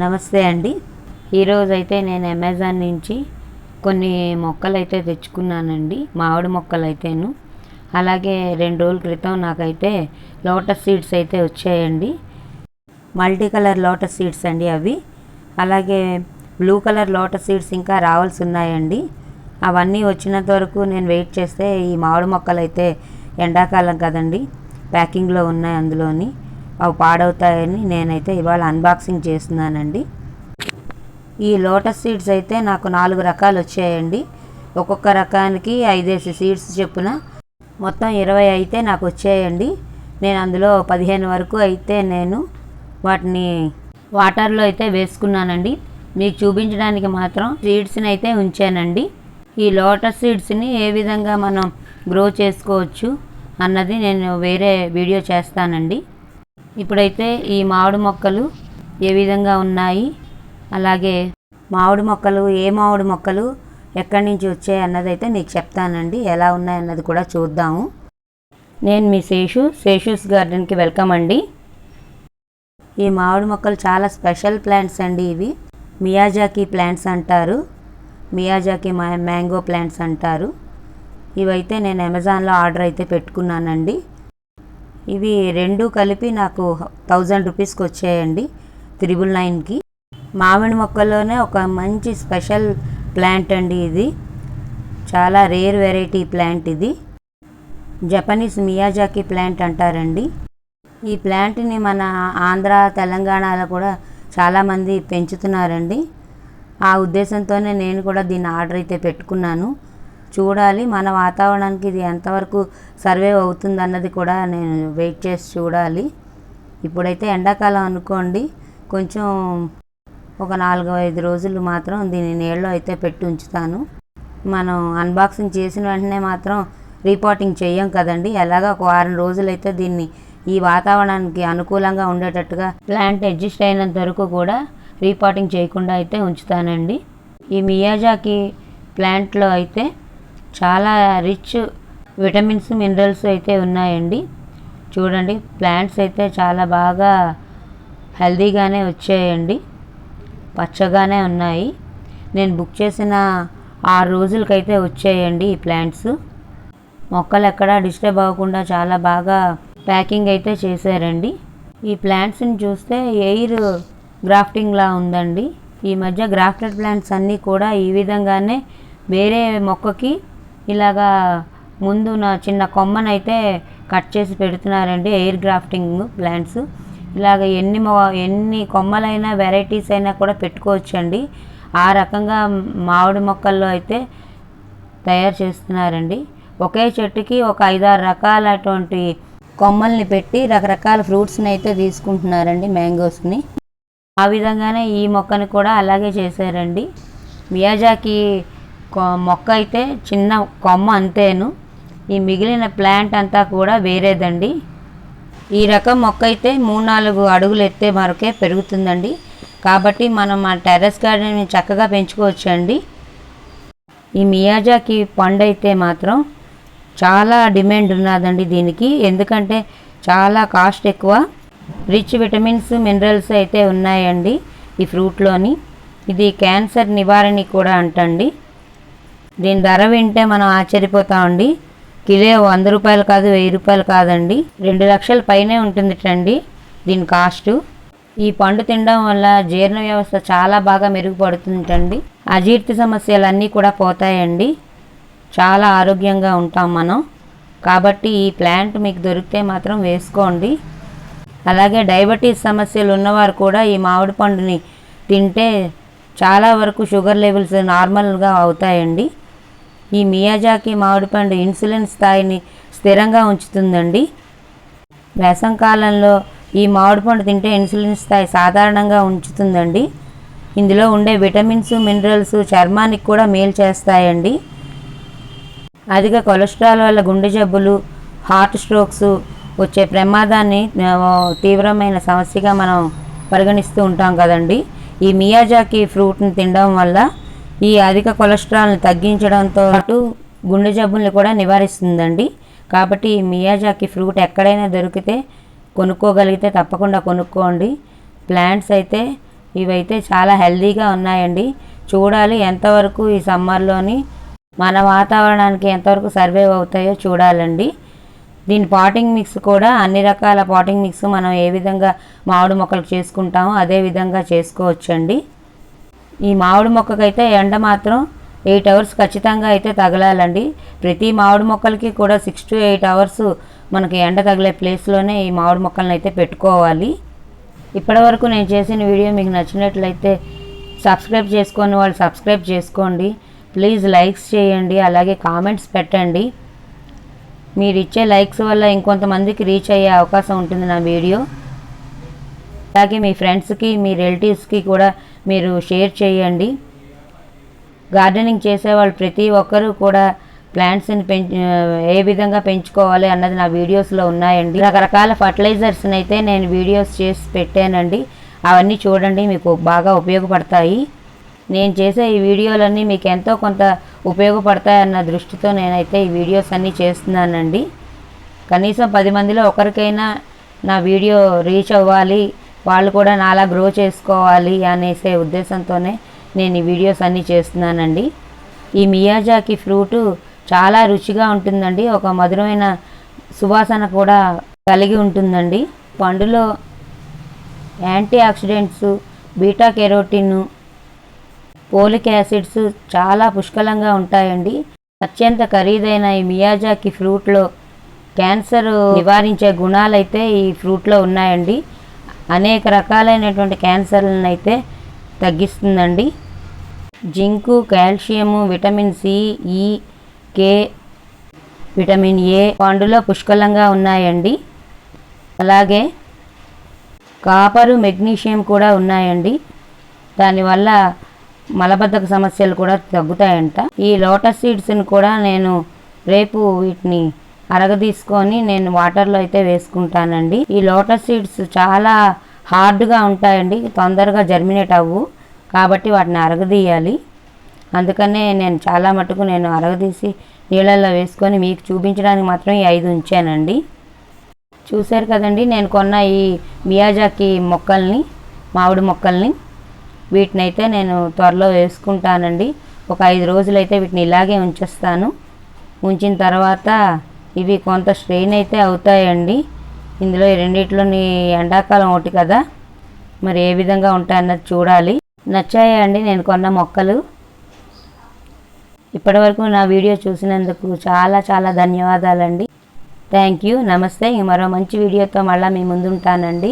నమస్తే అండి. ఈరోజు అయితే నేను అమెజాన్ నుంచి కొన్ని మొక్కలు అయితే తెచ్చుకున్నానండి. మామిడి మొక్కలు అయితేను అలాగే రెండు రోజుల క్రితం నాకైతే లోటస్ సీడ్స్ అయితే వచ్చాయండి. మల్టీ కలర్ లోటస్ సీడ్స్ అండి అవి. అలాగే బ్లూ కలర్ లోటస్ సీడ్స్ ఇంకా రావాల్సి ఉన్నాయండి. అవన్నీ వచ్చినంత వరకు నేను వెయిట్ చేస్తే ఈ మామిడి మొక్కలు అయితే ఎండాకాలం కదండి. ప్యాకింగ్లో ఉన్నాయి అందులోని. అవి పాడవుతాయని నేనైతే ఇవాళ అన్బాక్సింగ్ చేస్తున్నానండి. ఈ లోటస్ సీడ్స్ అయితే నాకు నాలుగు రకాలు వచ్చాయండి. ఒక్కొక్క రకానికి ఐదేసి సీడ్స్ చెప్పున మొత్తం ఇరవై అయితే నాకు వచ్చాయండి. నేను అందులో పదిహేను వరకు అయితే నేను వాటిని వాటర్లో అయితే వేసుకున్నానండి. మీకు చూపించడానికి మాత్రం సీడ్స్ని అయితే ఉంచానండి. ఈ లోటస్ సీడ్స్ని ఏ విధంగా మనం గ్రో చేసుకోవచ్చు అన్నది నేను వేరే వీడియో చేస్తానండి. ఇప్పుడైతే ఈ మామిడి మొక్కలు ఏ విధంగా ఉన్నాయి? అలాగే మామిడి మొక్కలు ఏ మామిడి మొక్కలు ఎక్కడి నుంచి వచ్చాయి అన్నది అయితే నీకు చెప్తానండి. ఎలా ఉన్నాయి అన్నది కూడా చూద్దాము. నేను మీ శేషు శేషుస్ గార్డెన్కి వెల్కమ్ అండి. ఈ మామిడి మొక్కలు చాలా స్పెషల్ ప్లాంట్స్ అండి ఇవి. మియాజాకి ప్లాంట్స్ అంటారు. మియాజాకి మ్యాంగో ప్లాంట్స్ అంటారు. ఇవైతే నేను అమెజాన్లో ఆర్డర్ అయితే పెట్టుకున్నానండి. ఇవి రెండు కలిపి నాకు థౌజండ్ రూపీస్కి వచ్చాయండి త్రిబుల్ నైన్కి. మామిడి మొక్కల్లోనే ఒక మంచి స్పెషల్ ప్లాంట్ అండి ఇది. చాలా రేర్ వెరైటీ ప్లాంట్ ఇది. జపనీస్ మియాజాకి ప్లాంట్ అంటారండి. ఈ ప్లాంట్ని మన ఆంధ్ర తెలంగాణలో కూడా చాలామంది పెంచుతున్నారండి. ఆ ఉద్దేశంతోనే నేను కూడా దీన్ని ఆర్డర్ అయితే పెట్టుకున్నాను. చూడాలి. మన వాతావరణానికి ఇది ఎంతవరకు సర్వే అవుతుంది అన్నది కూడా నేను వెయిట్ చేసి చూడాలి. ఇప్పుడైతే ఎండాకాలం అనుకోండి కొంచెం ఒక నాలుగు ఐదు రోజులు మాత్రం దీన్ని నీళ్ళలో అయితే పెట్టి ఉంచుతాను. మనం అన్బాక్సింగ్ చేసిన వెంటనే మాత్రం రిపోర్టింగ్ చేయం కదండి. ఎలాగో ఒక వారం రోజులైతే దీన్ని ఈ వాతావరణానికి అనుకూలంగా ఉండేటట్టుగా ప్లాంట్ అడ్జస్ట్ అయినంత వరకు కూడా రీపాటింగ్ చేయకుండా అయితే ఉంచుతానండి. ఈ మియాజాకి ప్లాంట్లో అయితే చాలా రిచ్ విటమిన్స్ మినరల్స్ అయితే ఉన్నాయండి. చూడండి ప్లాంట్స్ అయితే చాలా బాగా హెల్దీగానే వచ్చాయండి. పచ్చగానే ఉన్నాయి. నేను బుక్ చేసిన ఆరు రోజులకైతే వచ్చాయండి ఈ ప్లాంట్స్ మొక్కలు ఎక్కడా డిస్టర్బ్ అవ్వకుండా చాలా బాగా ప్యాకింగ్ అయితే చేశారండి. ఈ ప్లాంట్స్ని చూస్తే ఎయిర్ గ్రాఫ్టింగ్లా ఉందండి. ఈ మధ్య గ్రాఫ్టెడ్ ప్లాంట్స్ అన్నీ కూడా ఈ విధంగానే వేరే మొక్కకి ఇలాగా ముందు నా చిన్న కొమ్మనైతే కట్ చేసి పెడుతున్నారండి ఎయిర్ గ్రాఫ్టింగ్ ప్లాంట్స్ ఇలాగ ఎన్ని మొ ఎన్ని కొమ్మలైనా వెరైటీస్ అయినా కూడా పెట్టుకోవచ్చండి. ఆ రకంగా మామిడి మొక్కల్లో అయితే తయారు చేస్తున్నారండి. ఒకే చెట్టుకి ఒక ఐదారు రకాలటువంటి కొమ్మల్ని పెట్టి రకరకాల ఫ్రూట్స్ని అయితే తీసుకుంటున్నారండి మ్యాంగోస్ని. ఆ విధంగానే ఈ మొక్కని కూడా అలాగే చేశారండి. మియాజాకి మొక్క అయితే చిన్న కొమ్మ అంతేను. ఈ మిగిలిన ప్లాంట్ అంతా కూడా వేరేదండి. ఈ రకం మొక్క అయితే మూడు నాలుగు అడుగులు ఎత్తే మరొకే పెరుగుతుందండి. కాబట్టి మనం మన టెర్రస్ గార్డెన్ చక్కగా పెంచుకోవచ్చండి. ఈ మియాజాకి పండు అయితే మాత్రం చాలా డిమాండ్ ఉన్నదండి దీనికి. ఎందుకంటే చాలా కాస్ట్ ఎక్కువ. రిచ్ విటమిన్స్ మినరల్స్ అయితే ఉన్నాయండి ఈ ఫ్రూట్లోని. ఇది క్యాన్సర్ నివారణ కూడా అంటండి. దీని ధర వింటే మనం ఆశ్చర్యపోతామండి కిలో వంద రూపాయలు కాదు వెయ్యి రూపాయలు కాదండి. రెండు లక్షల పైనే ఉంటుందిటండి దీని కాస్టు. ఈ పండు తినడం వల్ల జీర్ణ వ్యవస్థ చాలా బాగా మెరుగుపడుతుందండి. అజీర్తి సమస్యలన్నీ కూడా పోతాయండి. చాలా ఆరోగ్యంగా ఉంటాం మనం. కాబట్టి ఈ ప్లాంట్ మీకు దొరికితే మాత్రం వేసుకోండి. అలాగే డయాబెటీస్ సమస్యలు ఉన్నవారు కూడా ఈ మామిడి పండుని తింటే చాలా వరకు షుగర్ లెవెల్స్ నార్మల్గా అవుతాయండి. ఈ మియాజాకి మామిడి పండు ఇన్సులిన్ స్థాయిని స్థిరంగా ఉంచుతుందండి. వేసంకాలంలో ఈ మామిడి పండు తింటే ఇన్సులిన్ స్థాయి సాధారణంగా ఉంచుతుందండి. ఇందులో ఉండే విటమిన్స్ మినరల్స్ చర్మానికి కూడా మేలు చేస్తాయండి. అధిక కొలెస్ట్రాల్ వల్ల గుండె జబ్బులు హార్ట్ స్ట్రోక్స్ వచ్చే ప్రమాదాన్ని తీవ్రమైన సమస్యగా మనం పరిగణిస్తూ ఉంటాం కదండి. ఈ మియాజాకి ఫ్రూట్ని తినడం వల్ల ఈ అధిక కొలెస్ట్రాల్ని తగ్గించడంతో పాటు గుండె జబ్బుల్ని కూడా నివారిస్తుందండి. కాబట్టి మియాజాకి ఫ్రూట్ ఎక్కడైనా దొరికితే కొనుక్కోగలిగితే తప్పకుండా కొనుక్కోండి. ప్లాంట్స్ అయితే ఇవైతే చాలా హెల్దీగా ఉన్నాయండి. చూడాలి ఎంతవరకు ఈ సమ్మర్లోని మన వాతావరణానికి ఎంతవరకు సర్వైవ్ అవుతాయో చూడాలండి. దీని పాటింగ్ మిక్స్ కూడా అన్ని రకాల పాటింగ్ మిక్స్ మనం ఏ విధంగా మామిడి మొక్కలకు చేసుకుంటామో అదే విధంగా చేసుకోవచ్చండి. ఈ మామిడి మొక్కకైతే ఎండ మాత్రం ఎయిట్ అవర్స్ ఖచ్చితంగా అయితే తగలాలండి. ప్రతి మామిడి మొక్కలకి కూడా సిక్స్ టు ఎయిట్ అవర్స్ మనకి ఎండ తగిలే ప్లేస్లోనే ఈ మామిడి మొక్కలను అయితే పెట్టుకోవాలి. ఇప్పటివరకు నేను చేసిన వీడియో మీకు నచ్చినట్లయితే సబ్స్క్రైబ్ చేసుకొని వాళ్ళు సబ్స్క్రైబ్ చేసుకోండి. ప్లీజ్ లైక్స్ చేయండి అలాగే కామెంట్స్ పెట్టండి. మీరు ఇచ్చే లైక్స్ వల్ల ఇంకొంతమందికి రీచ్ అయ్యే అవకాశం ఉంటుంది నా వీడియో. అలాగే మీ ఫ్రెండ్స్కి మీ రిలేటివ్స్కి కూడా మీరు షేర్ చేయండి. గార్డెనింగ్ చేసే వాళ్ళు ప్రతి ఒక్కరూ కూడా ప్లాంట్స్ని పెంచ ఏ విధంగా పెంచుకోవాలి అన్నది నా వీడియోస్లో ఉన్నాయండి. రకరకాల ఫర్టిలైజర్స్ని అయితే నేను వీడియోస్ చేసి పెట్టానండి. అవన్నీ చూడండి మీకు బాగా ఉపయోగపడతాయి. నేను చేసే ఈ వీడియోలన్నీ మీకు ఎంతో కొంత ఉపయోగపడతాయన్న దృష్టితో నేనైతే ఈ వీడియోస్ అన్నీ చేస్తున్నానండి. కనీసం పది మందిలో ఒకరికైనా నా వీడియో రీచ్ అవ్వాలి. వాళ్ళు కూడా నాలా గ్రో చేసుకోవాలి అనేసే ఉద్దేశంతోనే నేను ఈ వీడియోస్ అన్నీ చేస్తున్నానండి. ఈ మియాజాకి ఫ్రూటు చాలా రుచిగా ఉంటుందండి. ఒక మధురమైన సువాసన కూడా కలిగి ఉంటుందండి. పండులో antioxidants beta carotene folic acids చాలా పుష్కలంగా ఉంటాయండి. అత్యంత ఖరీదైన ఈ మియాజాకి ఫ్రూట్లో క్యాన్సర్ నివారించే గుణాలైతే ఈ ఫ్రూట్లో ఉన్నాయండి. అనేక రకాలైనటువంటి క్యాన్సర్లను అయితే తగ్గిస్తుందండి. Zinc calcium vitamin C E K vitamin ఏ పండులో పుష్కలంగా ఉన్నాయండి. అలాగే కాపరు మెగ్నీషియం కూడా ఉన్నాయండి. దానివల్ల మలబద్ధక సమస్యలు కూడా తగ్గుతాయంట. ఈ లోటస్ సీడ్స్ని కూడా నేను రేపు వీటిని అరగదీసుకొని నేను వాటర్లో అయితే వేసుకుంటానండి. ఈ లోటస్ సీడ్స్ చాలా హార్డ్గా ఉంటాయండి. తొందరగా జర్మినేట్ అవ్వు. కాబట్టి వాటిని అరగదీయాలి అందుకనే నేను చాలా మటుకు నేను అరగదీసి నీళ్ళల్లో వేసుకొని మీకు చూపించడానికి మాత్రం ఈ ఐదు ఉంచానండి. చూశారు కదండి నేను కొన్న ఈ మియాజాకి మొక్కల్ని మామిడి మొక్కల్ని వీటిని అయితే నేను త్వరలో వేసుకుంటానండి. ఒక ఐదు రోజులు అయితే వీటిని ఇలాగే ఉంచేస్తాను. ఉంచిన తర్వాత ఇవి కొంత స్ట్రెయిన్ అయితే అవుతాయండి. ఇందులో రెండిట్లోని ఎండాకాలం ఒకటి కదా. మరి ఏ విధంగా ఉంటాయన్నది చూడాలి. నచ్చాయా అండి? నేను కొన్న మొక్కలు. ఇప్పటివరకు నా వీడియో చూసినందుకు చాలా చాలా ధన్యవాదాలండి. Thank you. నమస్తే. మరో మంచి వీడియోతో మళ్ళీ మీ ముందుంటానండి.